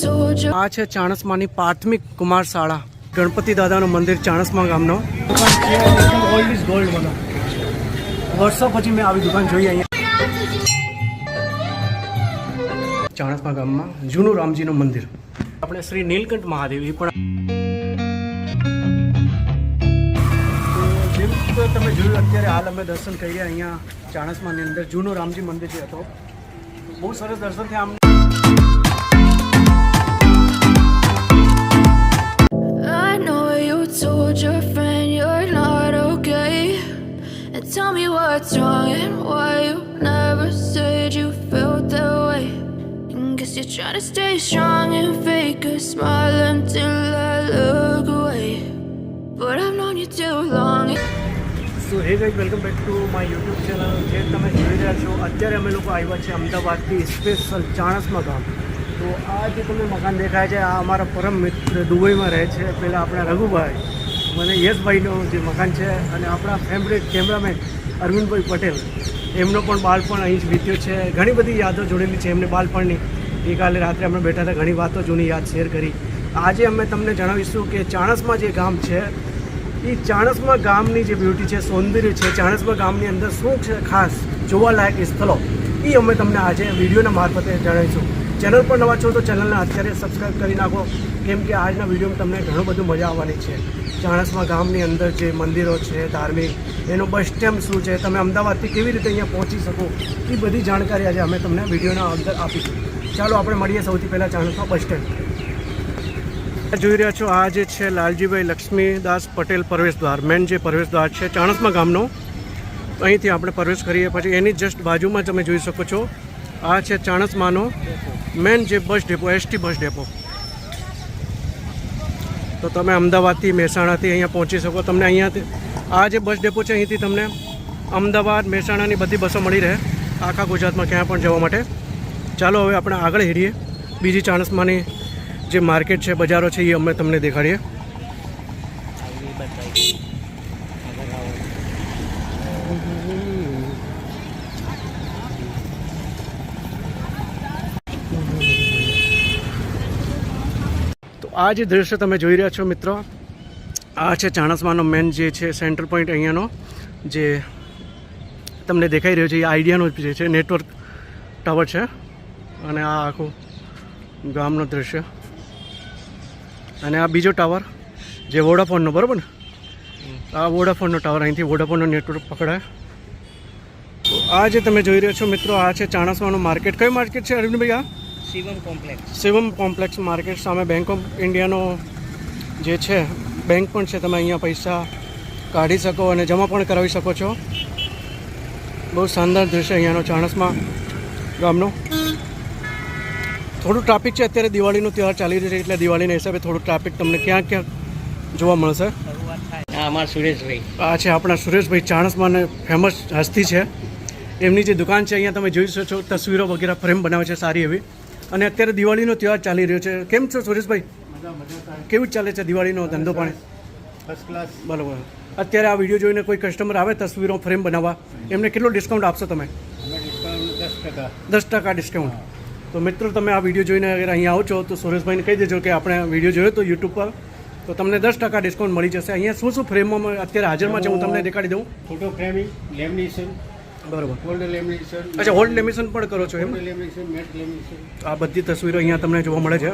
આ છે ચાણસમાની પ્રાથમિક કુમાર શાળા ગણપતિ દાદાનું મંદિર ચાણસમા ગામનો. વર્ષો પછી મેં આવી દુકાન જોઈ અહીંયા. ચાણસમા ગામમાં જૂનું રામજીનું મંદિર. આપણે શ્રી નીલકંઠ મહાદેવ એ પણ તમે જોયું અત્યારે હાલ અમે દર્શન કરીએ અહીંયા ચાણસમાની અંદર. જૂનું રામજી મંદિર જે હતો. બહુ સરસ દર્શન થયા told your friend you're not okay. And tell me what's wrong and why you never said you felt that way. And guess you're trying to stay strong and fake a smile until I look away. But I've known you too long. So hey guys welcome back to my YouTube channel જે તમે જોઈ રહ્યા છો અત્યારે અમે લોકો આવ્યા છે અમદાવાદથી સ્પેશિયલ ચાણસમા ગામ તો આ જે તમને મકાન દેખાય છે, આ અમારા પરમ મિત્ર દુબઈમાં રહે છે. પહેલાં આપણા રઘુભાઈ, મને યશભાઈનું જે મકાન છે અને આપણા ફેવરેટ કેમેરામેન અરવિંદભાઈ પટેલ, એમનો પણ બાળપણ અહીં જ વીત્યો છે. ઘણી બધી યાદો જોડેલી છે એમને બાળપણની. ગઈકાલે રાત્રે અમે બેઠા હતા, ઘણી વાતો જૂની યાદ શેર કરી. આજે અમે તમને જણાવીશું કે ચાણસમાં જે ગામ છે એ ચાણસમાં ગામની જે બ્યુટી છે, સૌંદર્ય છે, ચાણસમાં ગામની અંદર શું છે ખાસ જોવાલાયક સ્થળો એ અમે તમને આજે વિડીયોના મારફતે જણાવીશું. ચેનલ પર નવા છો તો ચેનલને અત્યારે સબસ્ક્રાઈબ કરી નાખો. કેમ કે આજના વિડીયોમાં તમને ઘણું બધું મજા આવવાની છે. ચાણસમા ગામની અંદર જે મંદિરો છે, ધાર્મિક, એનો બસ સ્ટેન્ડ શું છે, તમે અમદાવાદથી કેવી રીતે અહીંયા પહોંચી શકો, એ બધી જાણકારી આજે અમે તમને વિડીયોના અંદર આપીશું. ચાલો આપણે મળીએ સૌથી પહેલાં ચાણસમા બસ સ્ટેન્ડ જોઈ રહ્યા છો, આ જે છે લાલજીભાઈ લક્ષ્મીદાસ પટેલ પ્રવેશદ્વાર મેન જે પ્રવેશદ્વાર છે ચાણસમા ગામનો. અહીંથી આપણે પ્રવેશ કરીએ, પછી એની જસ્ટ બાજુમાં તમે જોઈ શકો છો, આ છે ચાણસમાનો મેન જે bus depot, ST bus depot. તો તમે અમદાવાદથી મહેસાણાથી અહીંયા પહોંચી શકો. તમને અહીંયાથી, આ જે બસ ડેપો છે અહીંથી તમને અમદાવાદ, મહેસાણાની બધી બસો મળી રહે. આખા ગુજરાતમાં ક્યાં પણ જવા માટે. ચાલો હવે આપણે આગળ હેરીએ. બીજી ચાણસમાની જે માર્કેટ છે, બજારો છે, એ અમે તમને દેખાડીએ. આ જે દૃશ્ય તમે જોઈ રહ્યા છો મિત્રો, આ છે ચાણસમાનો મેન જે છે સેન્ટર પોઈન્ટ અહીંયાનો, જે તમને દેખાઈ રહ્યો છે, એ આઈડિયાનો જે છે નેટવર્ક ટાવર છે. અને આ આખું ગામનો દૃશ્ય અને આ બીજો ટાવર, જે વોડાફોનનો, બરાબર ને? આ વોડાફોનનો ટાવર અહીંથી વોડાફોનનો નેટવર્ક પકડાય. આ જે તમે જોઈ રહ્યા છો મિત્રો, આ છે ચાણસમાનું માર્કેટ. કયું માર્કેટ છે અરવિંદભાઈ, આ? Shivam complex. Shivam complex market સામે બેંક ઓફ ઇન્ડિયાનો જે છે બેંક પણ છે તમે અહીંયા પૈસા કાઢી શકો અને જમા પણ કરાવી શકો છો. બહુ શાનદાર દૃશ્ય અહીંયાનો ચાણસમાં ગામનો. થોડું ટ્રાફિક છે અત્યારે દિવાળીનો તહેવાર ચાલી રહ્યો છે એટલે દિવાળીના હિસાબે થોડું ટ્રાફિક તમને ક્યાં ક્યાંક જોવા મળશે. હા અમારા સુરેશભાઈ. આ છે આપણા સુરેશભાઈ ચાણસમાં ફેમસ હસ્તી છે. એમની જે દુકાન છે અહીંયા તમે જોઈ શકો છો તસવીરો વગેરે ફ્રેમ બનાવે છે સારી એવી. અને અત્યારે દિવાળીનો તહેવાર ચાલી રહ્યો છે. કેમ છો સુરેશભાઈ? કેવું ચાલે છે દિવાળીનો ધંધો પાણી? ફર્સ્ટ ક્લાસ બરાબર. અત્યારે આ વીડિયો જોઈને કોઈ કસ્ટમર આવે તસવીરો ફ્રેમ બનાવવા એમને કેટલો ડિસ્કાઉન્ટ આપશો તમે? દસ ટકા. દસ ટકા ડિસ્કાઉન્ટ તો મિત્રો તમે આ વીડિયો જોઈને અગર અહીંયા આવો છો તો સુરેશભાઈને કહી દેજો કે આપણે વીડિયો જોયો તો યુટ્યુબ પર. તો તમને દસ ટકા ડિસ્કાઉન્ટ મળી જશે. અહીંયા શું શું ફ્રેમમાં અત્યારે હાજરમાં છે હું તમને દેખાડી દઉં. ફોટો ફ્રેમિંગ લેમિનેશન બરાબર. લેમિનેશન અચ્છા હોલ્ડ લેમિનેશન પણ કરો છો એમ? લેમિનેશન મેટ લેમિનેશન આ બધી તસવીરો અહીંયા તમને જોવા મળે છે.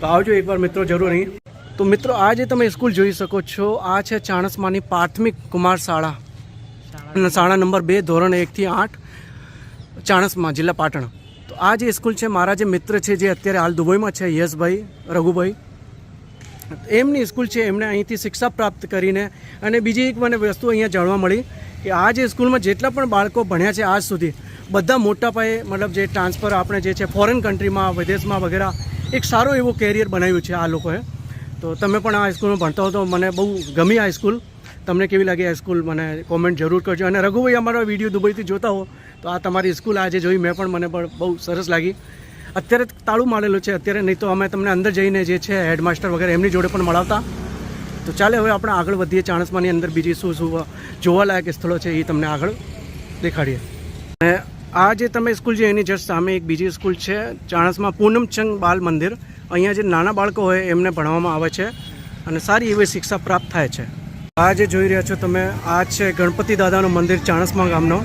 તો આવજો એકવાર મિત્રો જરૂર અહીં તો મિત્રો આ જે તમે સ્કૂલ જોઈ શકો છો આ છે ચાણસમાની પ્રાથમિક કુમાર શાળા. શાળા નંબર બે ધોરણ એકથી આઠ ચાણસમા જિલ્લા પાટણ. તો આ જે સ્કૂલ છે મારા જે મિત્ર છે જે અત્યારે હાલ દુબઈમાં છે યશભાઈ રઘુભાઈ. એમની સ્કૂલ છે એમણે અહીંથી શિક્ષા પ્રાપ્ત કરીને અને બીજી એક મને વસ્તુ અહીંયા જાણવા મળી. કે આ જે સ્કૂલમાં જેટલા પણ બાળકો ભણ્યા છે આજ સુધી, બધા મોટા પાયે મતલબ જે ટ્રાન્સફર આપણે જે છે ફોરેન કન્ટ્રીમાં વિદેશમાં વગેરે, એક સારો એવો કેરિયર બનાવ્યું છે આ લોકોએ. તો તમે પણ આ સ્કૂલમાં ભણતા હો તો મને બહુ ગમી આ સ્કૂલ તમને કેવી લાગી આ સ્કૂલ મને કોમેન્ટ જરૂર કરજો. અને રઘુભાઈ, અમારો વીડિયો દુબઈથી જોતા હો તો આ તમારી સ્કૂલ આજે જોઈ મેં પણ મને પણ બહુ સરસ લાગી. અત્યારે તાળું મારેલું છે, અત્યારે નહીં તો અમે તમને અંદર જઈને જે છે હેડમાસ્ટર વગેરે એમની જોડે પણ મળાવતા. તો ચાલે, હવે આપણે આગળ વધીએ ચાણસમાની અંદર બીજી શું શું જોવાલાયક સ્થળો છે એ તમને આગળ દેખાડીએ. અને આ જે તમે સ્કૂલ છે, એની જસ્ટ સામે એક બીજી સ્કૂલ છે, ચાણસમાં પૂનમચંદ બાલ મંદિર. અહીંયા જે નાના બાળકો હોય એમને ભણવામાં આવે છે અને સારી એવી શિક્ષા પ્રાપ્ત થાય છે. આ જે જોઈ રહ્યા છો તમે, આ છે ગણપતિ દાદાનું મંદિર ચાણસમા ગામનો.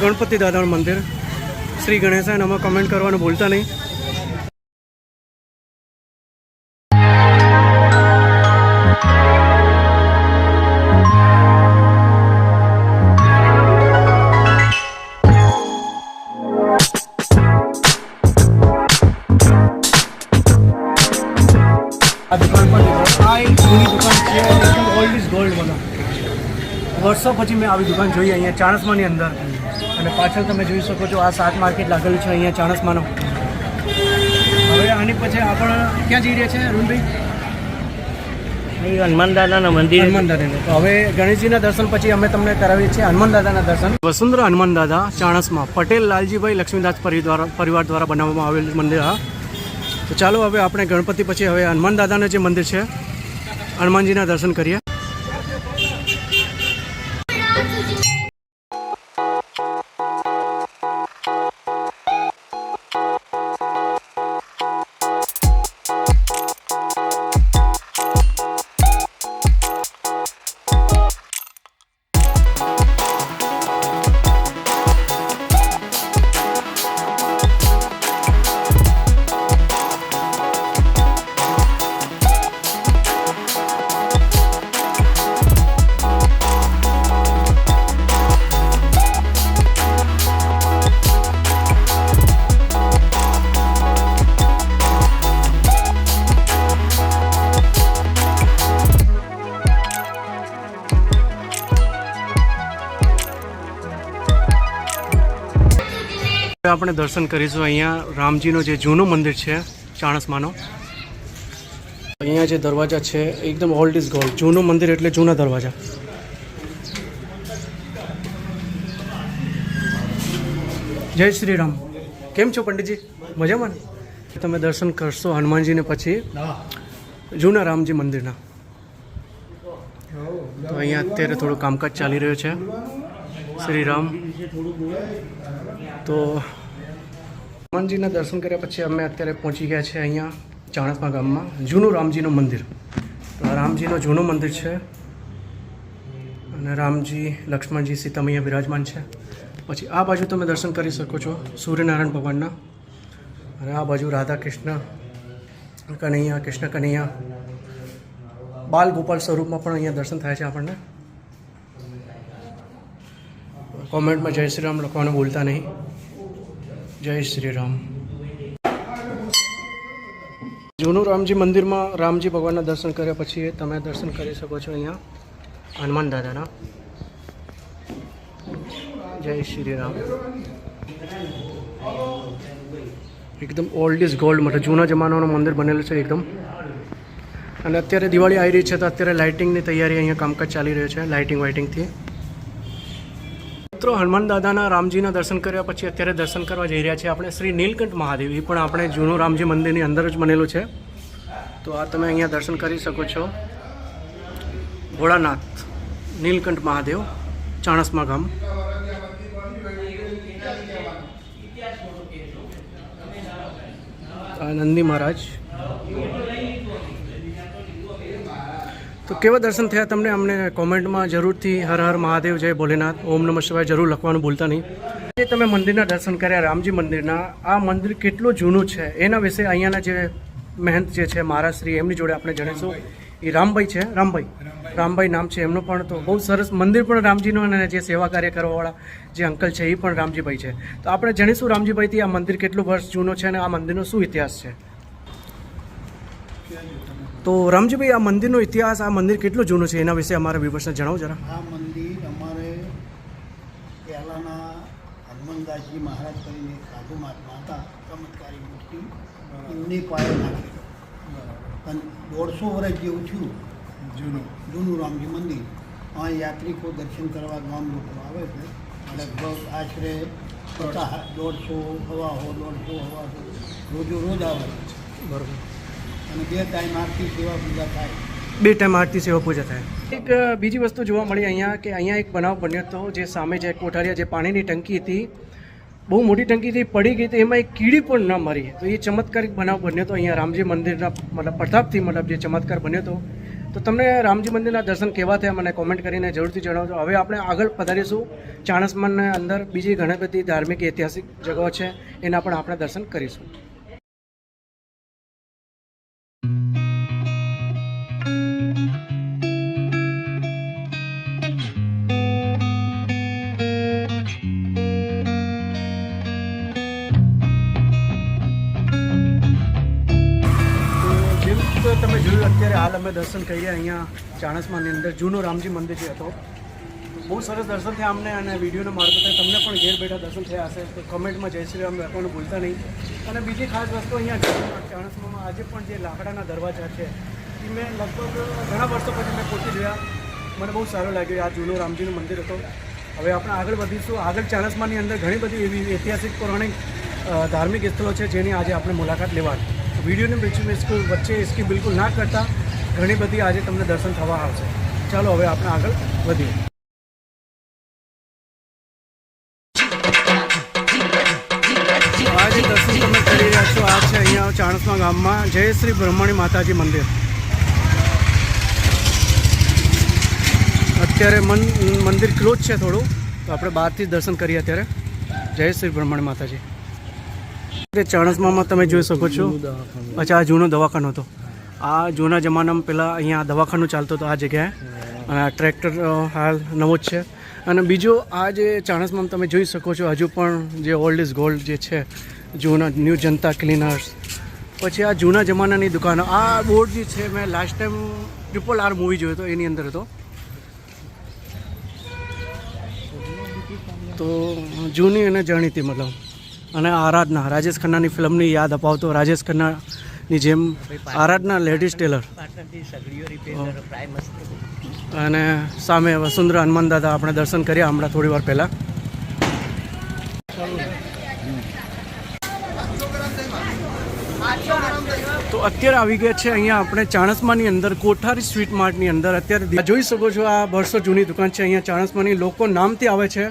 ગણપતિ દાદાનું મંદિર. શ્રી ગણેશાય નમઃ કમેન્ટ કરવાનું ભૂલતા નહીં. આ દુકાન પર આ એક જૂની દુકાન છે એકદમ ઓલ્ડ ઇઝ ગોલ્ડ મને વર્ષો પછી મેં આવી દુકાન જોઈ અહીંયા ચાણસમાની અંદર. અને પાછળ તમે જોઈ શકો છો આ શાક માર્કેટ લાગેલું છે અહીંયા ચાણસમાનો. હવે આની પછી આપણે ક્યાં જઈ રહ્યા છે અરુણભાઈ? હનુમાન દાદાના મંદિર. હનુમાન દાદાને. તો હવે ગણેશજીના દર્શન પછી અમે તમને કરાવીએ છીએ હનુમાન દાદાના દર્શન. વસુંધરા હનુમાન દાદા ચાણસમાં પટેલ લાલજીભાઈ લક્ષ્મીદાસ પરિવાર પરિવાર દ્વારા બનાવવામાં આવેલું મંદિર હા. તો ચાલો હવે આપણે ગણપતિ પછી હવે હનુમાન દાદાનું જે મંદિર છે, હનુમાનજીના દર્શન કરીએ. આપણે દર્શન કરીશું અહીંયા રામજીનું જે જૂનું મંદિર છે, ચાણસમાનો. અહીંયા જે દરવાજા છે, એકદમ ઓલ્ડ ઇઝ ગોલ્ડ જૂનું મંદિર એટલે જૂના દરવાજા. જય શ્રી રામ કેમ છો પંડિતજી? મજામાં ને? તમે દર્શન કરશો હનુમાનજીને પછી જૂના રામજી મંદિરના. તો અહીંયા અત્યારે થોડું કામકાજ ચાલી રહ્યું છે. શ્રી રામ તો હનુમાનજીના દર્શન કર્યા પછી અમે અત્યારે પહોંચી ગયા છે અહીંયા ચાણસમા ગામમાં, જૂનું રામજીનું મંદિર. તો આ રામજીનું જૂનું મંદિર છે. અને રામજી, લક્ષ્મણજી સીતામૈયા બિરાજમાન છે. પછી આ બાજુ તમે દર્શન કરી શકો છો સૂર્યનારાયણ ભગવાનના. અને આ બાજુ રાધા કૃષ્ણ કનૈયા કૃષ્ણ કનૈયા બાલ ગોપાલ સ્વરૂપમાં પણ અહીંયા દર્શન થાય છે આપણને. કોમેન્ટમાં જય શ્રી રામ લખવાનું બોલતા નહીં. જય શ્રી રામ જૂનું રામજી મંદિરમાં રામજી ભગવાનના દર્શન કર્યા પછી તમે દર્શન કરી શકો છો અહીંયા, હનુમાન દાદાના. જય શ્રી રામ એકદમ ઓલ્ડ ઇઝ ગોલ્ડ મતલબ જૂના જમાનાનું મંદિર બનેલું છે એકદમ. અને અત્યારે દિવાળી આવી રહી છે તો અત્યારે લાઇટિંગની તૈયારી અહીંયા કામકાજ ચાલી રહ્યું છે લાઇટિંગ વાઇટિંગથી મિત્રો, હનુમાન દાદાના રામજીના દર્શન કર્યા પછી અત્યારે દર્શન કરવા જઈ રહ્યા છીએ આપણે શ્રી નીલકંઠ મહાદેવ. એ પણ આપણે જૂનું રામજી મંદિરની અંદર જ બનેલું છે. તો આ તમે અહીંયા દર્શન કરી શકો છો. ભોળાનાથ, નીલકંઠ મહાદેવ, ચાણસમા ગામ. નંદી મહારાજ. તો કેવા દર્શન થયા તમને? અમને કોમેન્ટમાં જરૂરથી હર હર મહાદેવ, જય ભોલેનાથ, ઓમ નમઃ શિવાય જરૂર લખવાનું ભૂલતા નહીં. જે તમે મંદિરના દર્શન કર્યા, રામજી મંદિરના. આ મંદિર કેટલું જૂનું છે? એના વિશે અહીંયાના જે મહેંત જે છે મહારાશ્રી એમની જોડે આપણે જણીશું. એ રામભાઈ છે? રામભાઈ. રામભાઈ નામ છે એમનું પણ. તો બહુ સરસ મંદિર પણ રામજીનું અને જે સેવા કાર્ય કરવાવાળા જે અંકલ છે, એ પણ રામજીભાઈ છે. તો આપણે જણીશું રામજીભાઈથી આ મંદિર કેટલું વર્ષ જૂનું છે અને આ મંદિરનો શું ઇતિહાસ છે? તો રામજીભાઈ આ મંદિરનો ઇતિહાસ આ મંદિર કેટલું જૂનું છે? એના વિશે અમારા વિવર્સને જણાવો જરા. આ મંદિર અમારે પહેલાંના હનુમાનદાસજી મહારાજ કરીને સાધુ મહાત્મા હતા ચમત્કારી મૂર્તિ એમની પાયે નાખેલો. અને દોઢસો વર્ષ જેવું થયું. જૂનું. જૂનું રામજી મંદિર. આ યાત્રિકો દર્શન કરવા ગામ લોકો આવે છે. લગભગ આશરે દોઢસો હવા હો દોઢસો હવા રોજો રોજ આવે છે. બરોબર. બે ટાઈમ આરતી સેવા પૂજા થાય. બે ટાઈમ આરતી સેવા પૂજા થાય. એક બીજી વસ્તુ જોવા મળી અહીંયા કે અહીંયા એક બનાવ બન્યો હતો, જે સામે જે કોઠારિયા જે પાણીની ટંકી હતી, બહુ મોટી ટંકી હતી, પડી ગઈ હતી, એમાં એક કીડી પણ ન મરી. તો એ ચમત્કારિક બનાવ બન્યો હતો. અહીંયા રામજી મંદિરના, મતલબ પ્રતાપથી મતલબ જે ચમત્કાર બન્યો હતો. તો તમને રામજી મંદિરના દર્શન કેવા થયા મને કોમેન્ટ કરીને જરૂરથી જણાવજો. હવે આપણે આગળ પધારીશું. ચાણસમાનના અંદર બીજી ઘણી બધી ધાર્મિક ઐતિહાસિક જગાઓ છે, એના પણ આપણે દર્શન કરીશું. અત્યારે અમે દર્શન કરીએ અહીંયા ચાણસમાની અંદર. જૂનો રામજી મંદિર જે હતો. બહુ સરસ દર્શન થયા અમને અને વિડીયોના મારફતે તમને પણ ઘેર બેઠા દર્શન થયા હશે તો કમેન્ટમાં જય શ્રી રામ લખવાનું ભૂલતા નહીં. અને બીજી ખાસ વસ્તુ અહીંયા ચાણસમામાં આજે પણ જે લાકડાના દરવાજા છે, એ મેં લગભગ ઘણા વર્ષો પછી મેં પોતે જોયા. મને બહુ સારું લાગ્યું આ જૂનો રામજીનું મંદિર હતો. હવે આપણે આગળ વધીશું. આગળ ચાણસમાની અંદર ઘણી બધી એવી ઐતિહાસિક, પૌરાણિક ધાર્મિક સ્થળો છે જેની આજે આપણે મુલાકાત લેવાની. વિડીયોને સ્કૂલ વચ્ચે સ્કી બિલકુલ ના કરતા. ઘણી બધી આજે તમને દર્શન થવા આવશે. ચાલો હવે આપણે આગળ વધીએ. આજે દર્શન તમે કરી રહ્યા છો, આ છે અહીંયા ચાણસમા ગામમાં જય શ્રી બ્રહ્મણી માતાજી મંદિર. અત્યારે મન, મંદિર ક્લોઝ છે થોડું, તો આપણે બહારથી જ દર્શન કરીએ અત્યારે. જય શ્રી બ્રહ્મણી માતાજી. ચાણસમામાં તમે જોઈ શકો છો. અચ્છા, આ જૂનો દવાખાનો હતો. આ જૂના જમાનામાં પહેલાં અહીંયા દવાખાનું ચાલતું હતું આ જગ્યાએ. આ ટ્રેક્ટર હાલ નવો જ છે. અને બીજો આ જે ચાણસમાં તમે જોઈ શકો છો, હજુ પણ જે ઓલ્ડ ઇઝ ગોલ્ડ જે છે, જૂના ન્યૂ જનતા ક્લીનર્સ પછી આ જૂના જમાનાની દુકાનો. આ બોર્ડ જે છે, મેં last time triple R movie જોયો હતો, એની અંદર હતો. તો જૂની અને જાણીતી મતલબ. અને આરાધના, રાજેશ ખન્નાની ફિલ્મની યાદ અપાવતો રાજેશ ખન્નાની જેમ આરાધના લેડીઝ ટેલર. અને સામે વસુંધરા હનુમાન દાદા આપણે દર્શન કર્યા હમણાં થોડી વાર પહેલાં. તો અત્યારે આવી ગયા છે અહીંયા આપણે ચાણસમાની અંદર કોઠારી સ્વીટ માર્ટની અંદર. અત્યારે જોઈ શકો છો આ વર્ષો જૂની દુકાન છે અહીંયા ચાણસમાની. લોકો નામથી આવે છે.